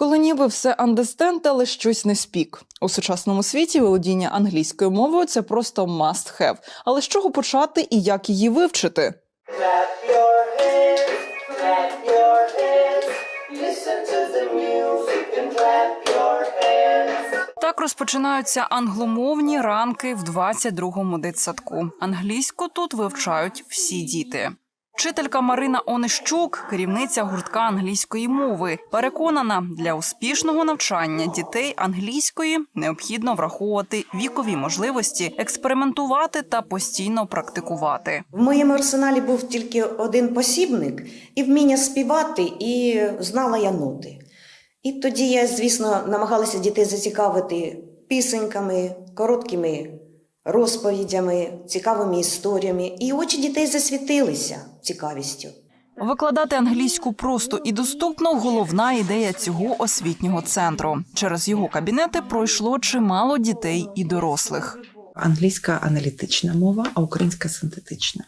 Коли ніби все understand, але щось не спік. У сучасному світі володіння англійською мовою це просто must have. Але з чого почати і як її вивчити? Так розпочинаються англомовні ранки в 22-му дитсадку. Англійську тут вивчають всі діти. Вчителька Марина Онищук, керівниця гуртка англійської мови, переконана, для успішного навчання дітей англійської необхідно враховувати вікові можливості, експериментувати та постійно практикувати. В моєму арсеналі був тільки один посібник і вміння співати, і знала я ноти. І тоді я, звісно, намагалася дітей зацікавити пісеньками, короткими розповідями, цікавими історіями. І очі дітей засвітилися цікавістю. Викладати англійську просто і доступно головна ідея цього освітнього центру. Через його кабінети пройшло чимало дітей і дорослих. англійська аналітична мова, а українська синтетична.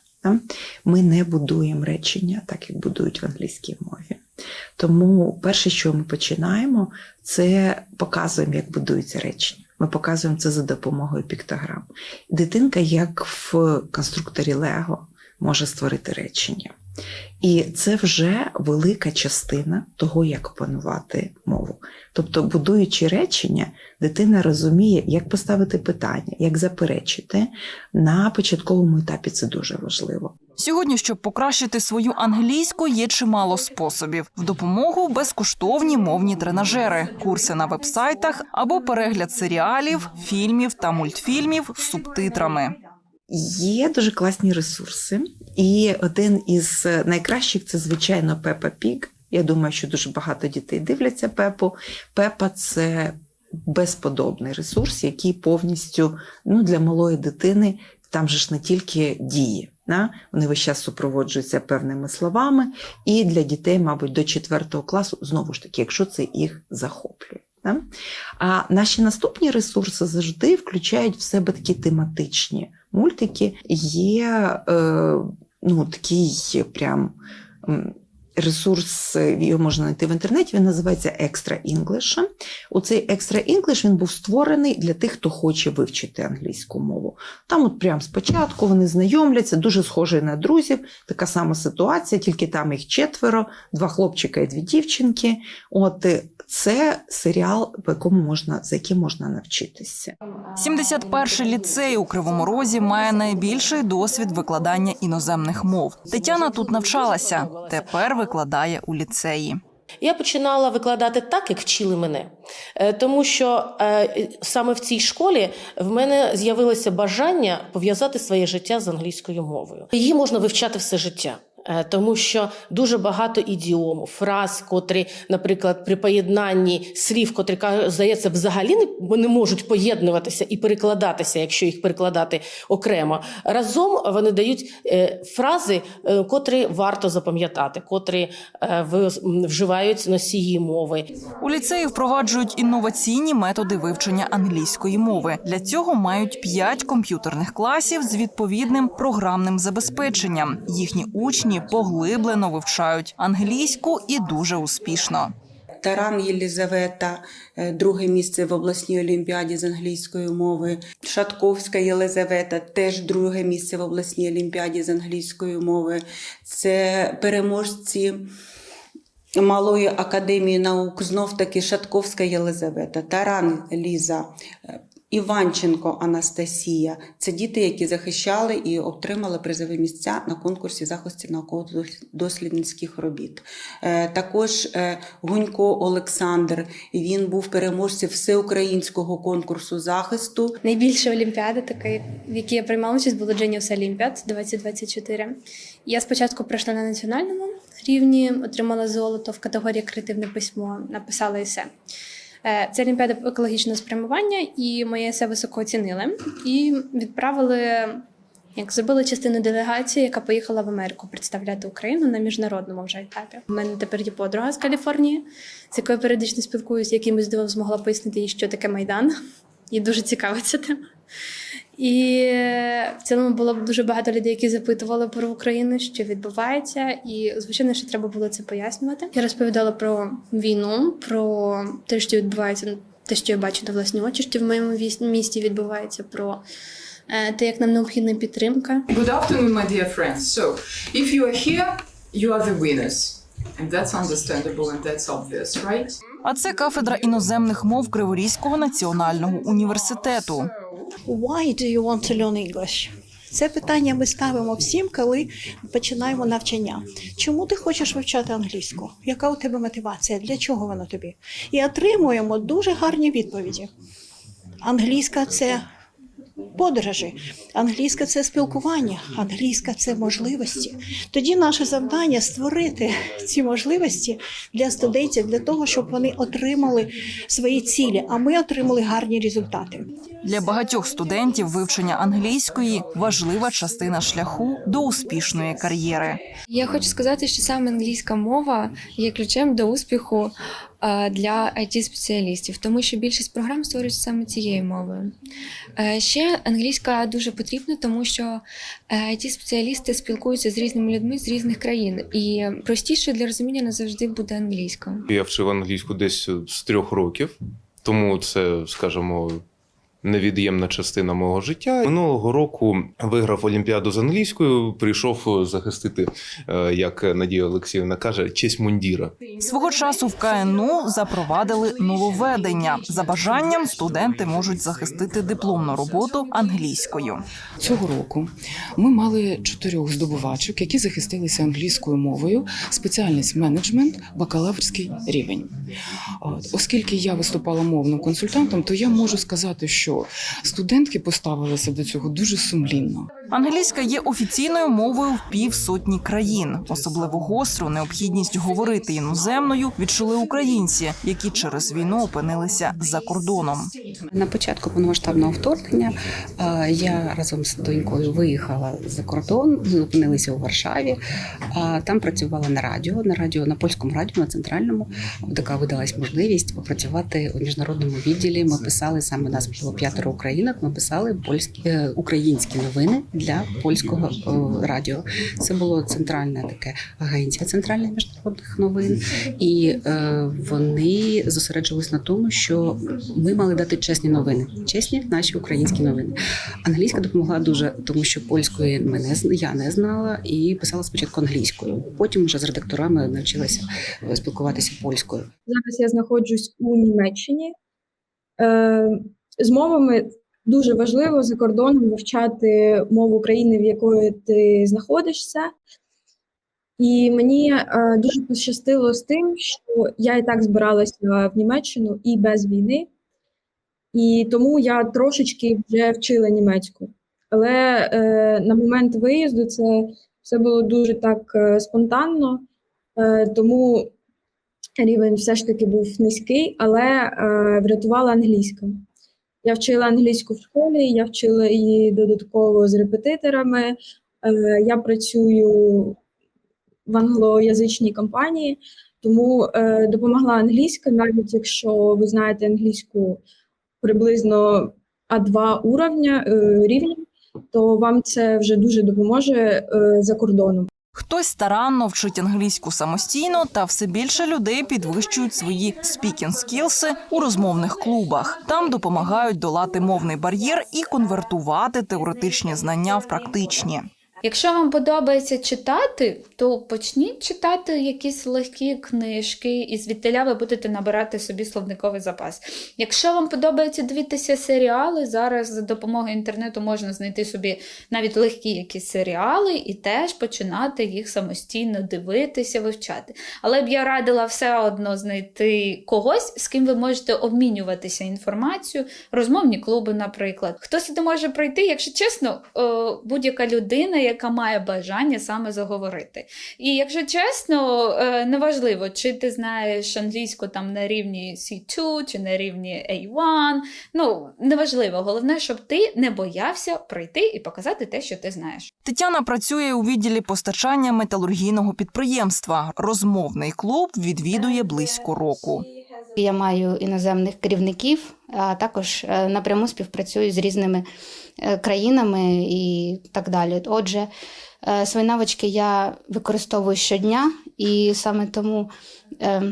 Ми не будуємо речення так, як будують в англійській мові. Тому перше, що ми починаємо, це показуємо, як будуються речення. Ми показуємо це за допомогою піктограм. Дитинка, як в конструкторі Лего, може створити речення. І це вже велика частина того, як опанувати мову. Тобто, будуючи речення, дитина розуміє, як поставити питання, як заперечити. На початковому етапі це дуже важливо. Сьогодні, щоб покращити свою англійську, є чимало способів. В допомогу безкоштовні мовні тренажери, курси на вебсайтах або перегляд серіалів, фільмів та мультфільмів з субтитрами. Є дуже класні ресурси, і один із найкращих це, звичайно, Пепа Пік. Я думаю, що дуже багато дітей дивляться Пепу. Пепа це безподобний ресурс, який повністю ну, для малої дитини там же ж не тільки дії. Да? Вони весь час супроводжуються певними словами, і для дітей, мабуть, до 4 класу, знову ж таки, якщо це їх захоплює. А наші наступні ресурси завжди включають в себе такі тематичні мультики. Є е, ну, такий прям ресурс, його можна знайти в інтернеті, він називається Extra English. Оцей Extra English він був створений для тих, хто хоче вивчити англійську мову. Там, от прямо спочатку, вони знайомляться, дуже схожі на друзів, така сама ситуація, тільки там їх четверо, два хлопчика і дві дівчинки. От е, це серіал, по якому можна за яким можна навчитися. 71-й ліцей у Кривому Розі має найбільший досвід викладання іноземних мов. Тетяна тут навчалася, тепер викладає у ліцеї. Я починала викладати так, як вчили мене, Е, тому що е, саме в цій школі в мене з'явилося бажання пов'язати своє життя з англійською мовою. Її можна вивчати все життя. Е, Тому що дуже багато ідіом, фраз, котрі, наприклад, при поєднанні слів, котрі здається, взагалі не, не можуть поєднуватися і перекладатися, якщо їх перекладати окремо. Разом вони дають е, фрази, е, котрі варто запам'ятати, котрі вживають носії мови. У ліцеї впроваджують інноваційні методи вивчення англійської мови. Для цього мають п'ять комп'ютерних класів з відповідним програмним забезпеченням. Їхні учні поглиблено вивчають англійську і дуже успішно. Таран Єлізавета, е, друге місце в обласній олімпіаді з англійської мови. Шатковська Єлизавета, теж друге місце в обласній олімпіаді з англійської мови. Це переможці Малої академії наук, знов таки Шатковська Єлизавета, Таран Ліза. Іванченко Анастасія це діти, які захищали і отримали призові місця на конкурсі захистів науково-дослідницьких робіт. Е, Також е, Гунько Олександр. Він був переможцем всеукраїнського конкурсу захисту. Найбільша олімпіада, така, в якій я приймала участь, була Genius Olympiad 2024. Я спочатку пройшла на національному рівні, отримала золото в категорії креативне письмо, написала есе. Е, Це олімпіада екологічного спрямування, і моє есе високо оцінили і відправили. Як зробили частину делегації, яка поїхала в Америку представляти Україну на міжнародному вже етапі. У мене тепер є подруга з Каліфорнії, з якою періодично спілкуюся, якимось дивом змогла пояснити їй, що таке майдан. і дуже цікава ця тема. І в цілому було б дуже багато людей, які запитували про Україну, що відбувається, і звичайно, що треба було це пояснювати. Я розповідала про війну, про те, що відбувається, те, що я бачу на власні очі, що в моєму місті відбувається, про е, те, як нам необхідна підтримка. Good afternoon, my dear friends. So, if you are here, you are the winners. And that's understandable and that's obvious, right? А це кафедра іноземних мов Криворізького національного університету. Why do you want to learn English? Це питання ми ставимо всім, коли починаємо навчання. Чому ти хочеш вивчати англійську? Яка у тебе мотивація? Для чого вона тобі? І отримуємо дуже гарні відповіді. Англійська це подорожі, англійська це спілкування, англійська це можливості. Тоді наше завдання створити ці можливості для студентів для того, щоб вони отримали свої цілі, а ми отримали гарні результати. Для багатьох студентів вивчення англійської важлива частина шляху до успішної кар'єри. Я хочу сказати, що саме англійська мова є ключем до успіху для it спеціалістів тому що більшість програм створюється саме цією мовою. Е, Ще англійська дуже потрібна, тому що it спеціалісти спілкуються з різними людьми з різних країн, і простіше для розуміння не завжди буде англійська. Я вчив англійську десь з трьох років, тому це, скажімо, невід'ємна частина мого життя. Минулого року виграв Олімпіаду з англійською, прийшов захистити, е, як Надія Олексіївна каже, честь мундіра. Свого часу в КНУ запровадили нововведення. За бажанням студенти можуть захистити дипломну роботу англійською. Цього року ми мали чотирьох здобувачок, які захистилися англійською мовою, спеціальність менеджмент, бакалаврський рівень. Оскільки я виступала мовним консультантом, то я можу сказати, що студентки поставилися до цього дуже сумлінно. Англійська є офіційною мовою в півсотні країн. Особливо гостру необхідність говорити іноземною відчули українці, які через війну опинилися за кордоном. На початку повномасштабного вторгнення е, я разом з донькою виїхала за кордон, ми опинилися у Варшаві. а Там працювала на радіо, на радіо на польському радіо, на центральному. Така видалась можливість попрацювати у міжнародному відділі. Ми писали саме нас було п'ятеро українок. Ми писали польські е, українські новини для польського е, радіо. Це було центральне таке агенція центральних міжнародних новин, і е, вони зосереджувалися на тому, що ми мали дати чесні новини, чесні наші українські новини. Англійська допомогла дуже, тому що польської ми не я не знала і писала спочатку англійською. Потім вже з редакторами навчилася спілкуватися польською. Зараз я знаходжусь у Німеччині. З мовами дуже важливо за кордоном вивчати мову країни, в якої ти знаходишся. І мені е, дуже пощастило з тим, що я і так збиралася в Німеччину і без війни, і тому я трошечки вже вчила німецьку. Але е, на момент виїзду це все було дуже так е, спонтанно, е, тому рівень все ж таки був низький, але е, врятувала англійська. Я вчила англійську в школі, я вчила її додатково з репетиторами. Е, я працюю в англоязичній компанії, тому е, допомогла англійська, навіть якщо ви знаєте англійську приблизно А2 уровня, е, рівня, то вам це вже дуже допоможе за кордоном. Хтось старанно вчить англійську самостійно, та все більше людей підвищують свої спікінг-скілси у розмовних клубах. Там допомагають долати мовний бар'єр і конвертувати теоретичні знання в практичні. Якщо вам подобається читати, то почніть читати якісь легкі книжки, і звідтиля ви будете набирати собі словниковий запас. Якщо вам подобається дивитися серіали, зараз за допомогою інтернету можна знайти собі навіть легкі якісь серіали і теж починати їх самостійно дивитися, вивчати. Але б я радила все одно знайти когось, з ким ви можете обмінюватися інформацією, розмовні клуби, наприклад. Хто сюди може прийти, якщо чесно, е, будь-яка людина, яка має бажання саме заговорити. І якщо чесно, е, неважливо, чи ти знаєш англійську там на рівні C2 чи на рівні A1. Ну, неважливо. Головне, щоб ти не боявся прийти і показати те, що ти знаєш. Тетяна працює у відділі постачання металургійного підприємства. Розмовний клуб відвідує близько року. Я маю іноземних керівників, а також е, напряму співпрацюю з різними е, країнами і так далі. Отже, е, свої навички я використовую щодня, і саме тому е,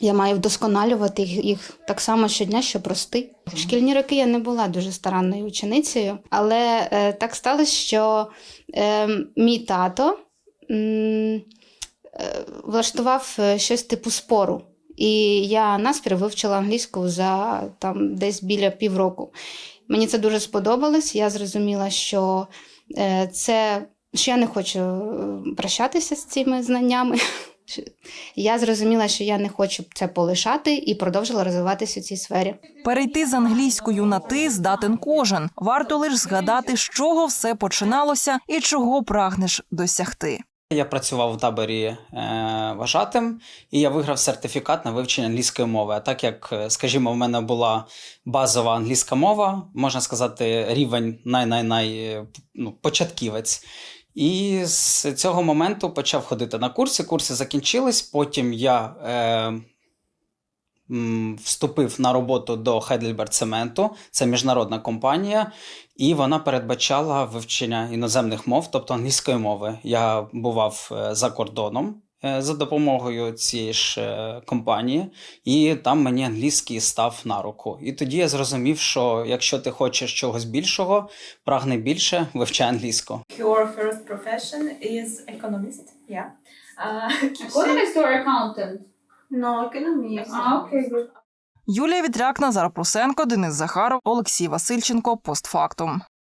я маю вдосконалювати їх, так само щодня, щоб рости. В шкільні роки я не була дуже старанною ученицею, але так сталося, що е, мій тато влаштував щось типу спору. І я наспір вивчила англійську за там десь біля півроку. Мені це дуже сподобалось. Я зрозуміла, що е, це що я не хочу е, прощатися з цими знаннями. Я зрозуміла, що я не хочу це полишати і продовжила розвиватися у цій сфері. Перейти з англійською на ти здатен кожен. Варто лише згадати, з чого все починалося і чого прагнеш досягти. Я працював у таборі е, вважатим, і я виграв сертифікат на вивчення англійської мови. А так як, е, скажімо, в мене була базова англійська мова, можна сказати, рівень най-най-най е, ну, початківець. І з цього моменту почав ходити на курси. Курси закінчились. Потім я е, вступив на роботу до Heidelberg Цементу. Це міжнародна компанія, і вона передбачала вивчення іноземних мов, тобто англійської мови. Я бував е, за кордоном е, за допомогою цієї ж е, компанії, і там мені англійський став на руку. І тоді я зрозумів, що якщо ти хочеш чогось більшого, прагни більше, вивчай англійську. Your first profession is economist, yeah. Uh, Economist or accountant? No, economist. А, окей, good. Юлія Вітряк, Назар Прусенко, Денис Захаров, Олексій Васильченко. Постфактум.